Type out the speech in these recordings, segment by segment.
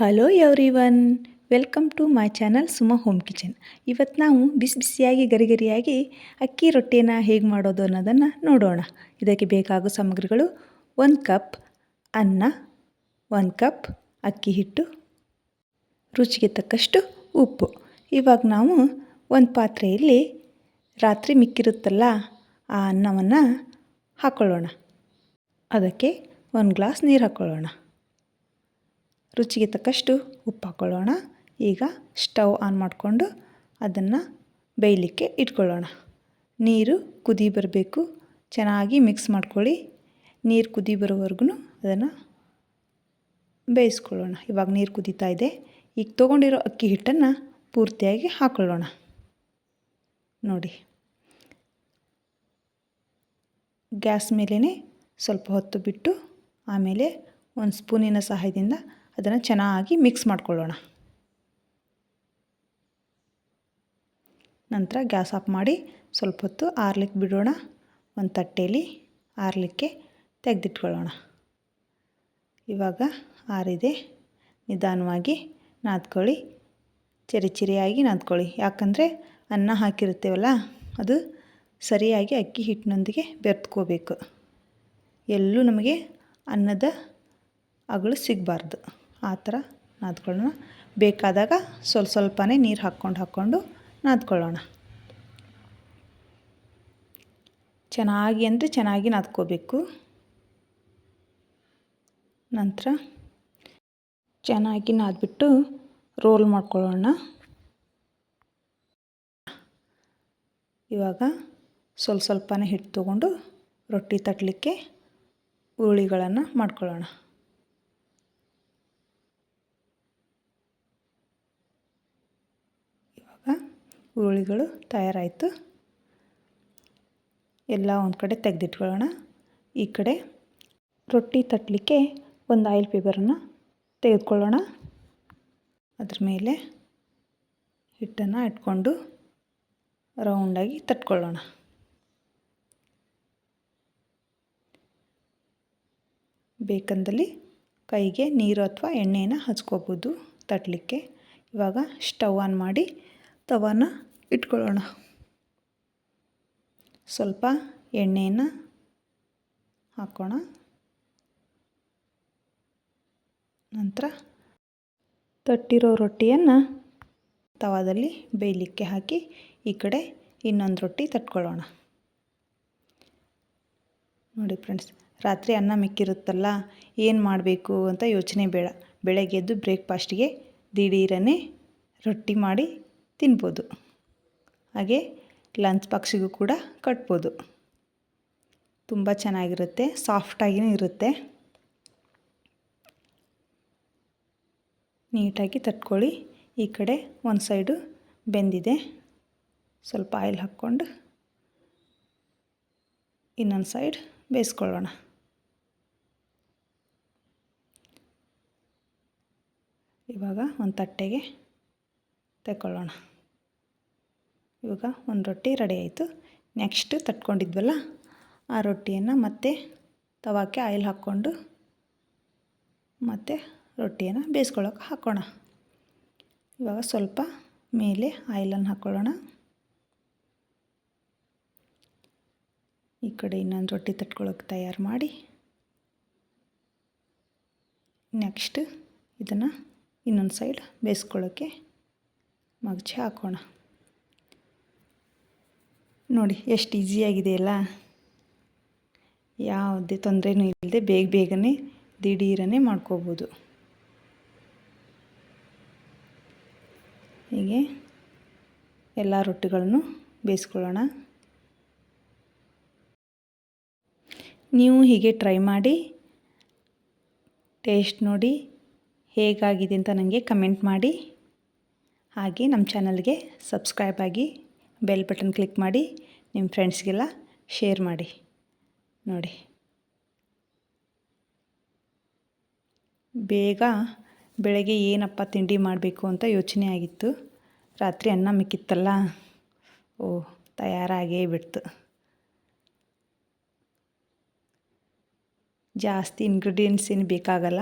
Hello everyone welcome to my channel Suma home kitchen ಇವತ್ತು ನಾವು ಬಿಸಿ ಬಿಸಿಯಾಗಿ ಗರಿ ಗರಿಯಾಗಿ ಅಕ್ಕಿ ರೊಟ್ಟಿಯನ್ನು ಹೇಗೆ ಮಾಡೋದು ಅನ್ನೋದನ್ನು ನೋಡೋಣ. ಇದಕ್ಕೆ ಬೇಕಾಗೋ ಸಾಮಗ್ರಿಗಳು ಒಂದು ಕಪ್ ಅನ್ನ, ಒಂದು ಕಪ್ ಅಕ್ಕಿ ಹಿಟ್ಟು, ರುಚಿಗೆ ತಕ್ಕಷ್ಟು ಉಪ್ಪು. ಇವಾಗ ನಾವು ಒಂದು ಪಾತ್ರೆಯಲ್ಲಿ ರಾತ್ರಿ ಮಿಕ್ಕಿರುತ್ತಲ್ಲ ಆ ಅನ್ನವನ್ನು ಹಾಕ್ಕೊಳ್ಳೋಣ ಅದಕ್ಕೆ ಒಂದು ಗ್ಲಾಸ್ ನೀರು ಹಾಕ್ಕೊಳ್ಳೋಣ ರುಚಿಗೆ ತಕ್ಕಷ್ಟು ಉಪ್ಪು ಹಾಕ್ಕೊಳ್ಳೋಣ ಈಗ ಸ್ಟವ್ ಆನ್ ಮಾಡಿಕೊಂಡು ಅದನ್ನು ಬೇಯಲಿಕ್ಕೆ ಇಟ್ಕೊಳ್ಳೋಣ. ನೀರು ಕುದಿ ಬರಬೇಕು. ಚೆನ್ನಾಗಿ ಮಿಕ್ಸ್ ಮಾಡ್ಕೊಳ್ಳಿ. ನೀರು ಕುದಿ ಬರೋವರೆಗೂ ಅದನ್ನು ಬೇಯಿಸ್ಕೊಳ್ಳೋಣ. ಇವಾಗ ನೀರು ಕುದೀತಾ ಇದೆ. ಈಗ ತೊಗೊಂಡಿರೋ ಅಕ್ಕಿ ಹಿಟ್ಟನ್ನು ಪೂರ್ತಿಯಾಗಿ ಹಾಕ್ಕೊಳ್ಳೋಣ ನೋಡಿ. ಗ್ಯಾಸ್ ಮೇಲೇ ಸ್ವಲ್ಪ ಹೊತ್ತು ಬಿಟ್ಟು ಆಮೇಲೆ ಒಂದು ಸ್ಪೂನಿನ ಸಹಾಯದಿಂದ ಅದನ್ನು ಚೆನ್ನಾಗಿ ಮಿಕ್ಸ್ ಮಾಡ್ಕೊಳ್ಳೋಣ. ನಂತರ ಗ್ಯಾಸ್ ಆಫ್ ಮಾಡಿ ಸ್ವಲ್ಪ ಹೊತ್ತು ಆರ್ಲಿಕ್ಕೆ ಬಿಡೋಣ. ಒಂದು ತಟ್ಟೆಯಲ್ಲಿ ಆರ್ಲಿಕ್ಕೆ ತೆಗೆದಿಟ್ಕೊಳ್ಳೋಣ. ಇವಾಗ ಆರಿದೆ. ನಿಧಾನವಾಗಿ ನಾದ್ಕೊಳ್ಳಿ. ಚಿರಿ ಚಿರಿಯಾಗಿ ನಾದ್ಕೊಳ್ಳಿ. ಯಾಕಂದರೆ ಅನ್ನ ಹಾಕಿರುತ್ತೇವಲ್ಲ, ಅದು ಸರಿಯಾಗಿ ಅಕ್ಕಿ ಹಿಟ್ಟಿನೊಂದಿಗೆ ಬೆರೆತ್ಕೋಬೇಕು. ಎಲ್ಲೂ ನಮಗೆ ಅನ್ನದ ಅಗಳು ಸಿಗಬಾರ್ದು. ಆ ಥರ ನಾದ್ಕೊಳ್ಳೋಣ. ಬೇಕಾದಾಗ ಸ್ವಲ್ಪ ಸ್ವಲ್ಪನೇ ನೀರು ಹಾಕ್ಕೊಂಡು ಹಾಕ್ಕೊಂಡು ನಾದ್ಕೊಳ್ಳೋಣ. ಚೆನ್ನಾಗಿ ಅಂದರೆ ಚೆನ್ನಾಗಿ ನಾದ್ಕೋಬೇಕು. ನಂತರ ಚೆನ್ನಾಗಿ ನಾದ್ಬಿಟ್ಟು ರೋಲ್ ಮಾಡ್ಕೊಳ್ಳೋಣ. ಇವಾಗ ಸ್ವಲ್ಪ ಸ್ವಲ್ಪನೇ ಹಿಟ್ಟು ತೊಗೊಂಡು ರೊಟ್ಟಿ ತಟ್ಟಲಿಕ್ಕೆ ಉರುಳಿಗಳನ್ನು ಮಾಡ್ಕೊಳ್ಳೋಣ ಇವಾಗ ಉರುಳಿಗಳು ತಯಾರಾಯಿತು. ಎಲ್ಲ ಒಂದು ಕಡೆ ತೆಗೆದಿಟ್ಕೊಳ್ಳೋಣ. ಈ ಕಡೆ ರೊಟ್ಟಿ ತಟ್ಟಲಿಕ್ಕೆ ಒಂದು ಆಯಿಲ್ ಪೇಪರನ್ನು ತೆಗೆದುಕೊಳ್ಳೋಣ. ಅದ್ರ ಮೇಲೆ ಹಿಟ್ಟನ್ನು ಇಟ್ಕೊಂಡು ರೌಂಡಾಗಿ ತಟ್ಕೊಳ್ಳೋಣ. ಬೇಕಂದಲ್ಲಿ ಕೈಗೆ ನೀರು ಅಥವಾ ಎಣ್ಣೆನ ಹಚ್ಕೋಬೋದು ತಟ್ಟಲಿಕ್ಕೆ ಇವಾಗ ಸ್ಟವ್ ಆನ್ ಮಾಡಿ ತವಾನ ಇಟ್ಕೊಳ್ಳೋಣ. ಸ್ವಲ್ಪ ಎಣ್ಣೆಯನ್ನು ಹಾಕೋಣ. ನಂತರ ತಟ್ಟಿರೋ ರೊಟ್ಟಿಯನ್ನು ತವಾದಲ್ಲಿ ಬೇಯಲಿಕ್ಕೆ ಹಾಕಿ ಈ ಕಡೆ ಇನ್ನೊಂದು ರೊಟ್ಟಿ ತಟ್ಕೊಳ್ಳೋಣ. ನೋಡಿ ಫ್ರೆಂಡ್ಸ್, ರಾತ್ರಿ ಅನ್ನ ಮಿಕ್ಕಿರುತ್ತಲ್ಲ, ಏನು ಮಾಡಬೇಕು ಅಂತ ಯೋಚನೆ ಬೇಡ. ಬೆಳಗ್ಗೆ ಎದ್ದು ಬ್ರೇಕ್ಫಾಸ್ಟಿಗೆ ದಿಢೀರನೇ ರೊಟ್ಟಿ ಮಾಡಿ ತಿನ್ಬೋದು. ಹಾಗೆ ಲಂಚ್ ಬಾಕ್ಸಿಗೂ ಕೂಡ ಕಟ್ಬೋದು. ತುಂಬ ಚೆನ್ನಾಗಿರುತ್ತೆ ಸಾಫ್ಟಾಗಿಯೂ ಇರುತ್ತೆ. ನೀಟಾಗಿ ತಟ್ಕೊಳ್ಳಿ. ಈ ಕಡೆ ಒಂದು ಸೈಡು ಬೆಂದಿದೆ. ಸ್ವಲ್ಪ ಆಯಿಲ್ ಹಾಕ್ಕೊಂಡು ಇನ್ನೊಂದು ಸೈಡ್ ಬೇಯಿಸ್ಕೊಳ್ಳೋಣ. ಇವಾಗ ಒಂದು ತಟ್ಟೆಗೆ ತಗೊಳ್ಳೋಣ. ಇವಾಗ ಒಂದು ರೊಟ್ಟಿ ರೆಡಿ ಆಯಿತು. ನೆಕ್ಸ್ಟ್ ತಟ್ಕೊಂಡಿದ್ವಲ್ಲ, ಆ ರೊಟ್ಟಿಯನ್ನು ಮತ್ತೆ ತವಾಕ್ಕೆ ಆಯಿಲ್ ಹಾಕ್ಕೊಂಡು ಮತ್ತು ರೊಟ್ಟಿಯನ್ನು ಬೇಯಿಸ್ಕೊಳ್ಳೋಕೆ ಹಾಕೋಣ. ಇವಾಗ ಸ್ವಲ್ಪ ಮೇಲೆ ಆಯಿಲನ್ನು ಹಾಕ್ಕೊಳ್ಳೋಣ ಈ ಕಡೆ ಇನ್ನೊಂದು ರೊಟ್ಟಿ ತಟ್ಕೊಳ್ಳೋಕೆ ತಯಾರು ಮಾಡಿ. ನೆಕ್ಸ್ಟ್ ಇದನ್ನು ಇನ್ನೊಂದು ಸೈಡ್ ಬೇಯಿಸ್ಕೊಳ್ಳೋಕ್ಕೆ ಮಗ್ಚಿ ಹಾಕೋಣ. ನೋಡಿ, ಎಷ್ಟು ಈಸಿಯಾಗಿದೆಯಲ್ಲ ಯಾವುದೇ ತೊಂದರೆನೂ ಇಲ್ಲದೆ ಬೇಗ ಬೇಗನೆ ದಿಢೀರನೇ ಮಾಡ್ಕೋಬೋದು. ಹೀಗೆ ಎಲ್ಲ ರೊಟ್ಟಿಗಳನ್ನು ಬೇಯಿಸ್ಕೊಳ್ಳೋಣ. ನೀವು ಹೀಗೆ ಟ್ರೈ ಮಾಡಿ ಟೇಸ್ಟ್ ನೋಡಿ ಹೇಗಾಗಿದೆ ಅಂತ ನನಗೆ ಕಮೆಂಟ್ ಮಾಡಿ. ಹಾಗೆ ನಮ್ಮ ಚಾನಲ್ಗೆ ಸಬ್ಸ್ಕ್ರೈಬ್ ಆಗಿ ಬೆಲ್ ಬಟನ್ ಕ್ಲಿಕ್ ಮಾಡಿ ನಿಮ್ಮ ಫ್ರೆಂಡ್ಸ್ಗೆಲ್ಲ ಶೇರ್ ಮಾಡಿ. ನೋಡಿ. ಬೇಗ ಬೆಳಗ್ಗೆ ಏನಪ್ಪ ತಿಂಡಿ ಮಾಡಬೇಕು ಅಂತ ಯೋಚನೆ ಆಗಿತ್ತು. ರಾತ್ರಿ ಅನ್ನ ಮಿಕ್ಕಿತ್ತಲ್ಲ. ಓ, ತಯಾರಾಗೇ ಬಿಡ್ತು. ಜಾಸ್ತಿ ಇಂಗ್ರೀಡಿಯೆಂಟ್ಸ್ ಏನು ಬೇಕಾಗಲ್ಲ.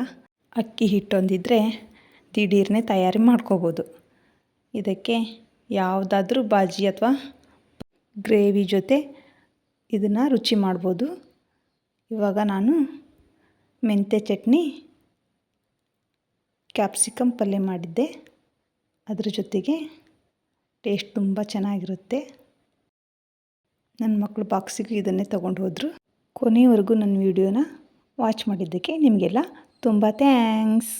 ಅಕ್ಕಿ ಹಿಟ್ಟೊಂದಿದ್ರೆ ದಿಢೀರ್ನೇ ತಯಾರಿ ಮಾಡ್ಕೋಬೋದು. ಇದಕ್ಕೆ ಯಾವುದಾದ್ರೂ ಬಾಜಿ ಅಥವಾ ಗ್ರೇವಿ ಜೊತೆ ಇದನ್ನು ರುಚಿ ಮಾಡ್ಬೋದು. ಇವಾಗ ನಾನು ಮೆಂತ್ಯ ಚಟ್ನಿ ಕ್ಯಾಪ್ಸಿಕಮ್ ಪಲ್ಯ ಮಾಡಿದ್ದೆ. ಅದರ ಜೊತೆಗೆ ಟೇಸ್ಟ್ ತುಂಬ ಚೆನ್ನಾಗಿರುತ್ತೆ. ನನ್ನ ಮಕ್ಕಳು ಬಾಕ್ಸಿಗೂ ಇದನ್ನೇ ತೊಗೊಂಡು ಹೋದರು. ಕೊನೆಯವರೆಗೂ ನನ್ನ ವೀಡಿಯೋನ ವಾಚ್ ಮಾಡಿದ್ದಕ್ಕೆ ನಿಮಗೆಲ್ಲ ತುಂಬ ಥ್ಯಾಂಕ್ಸ್.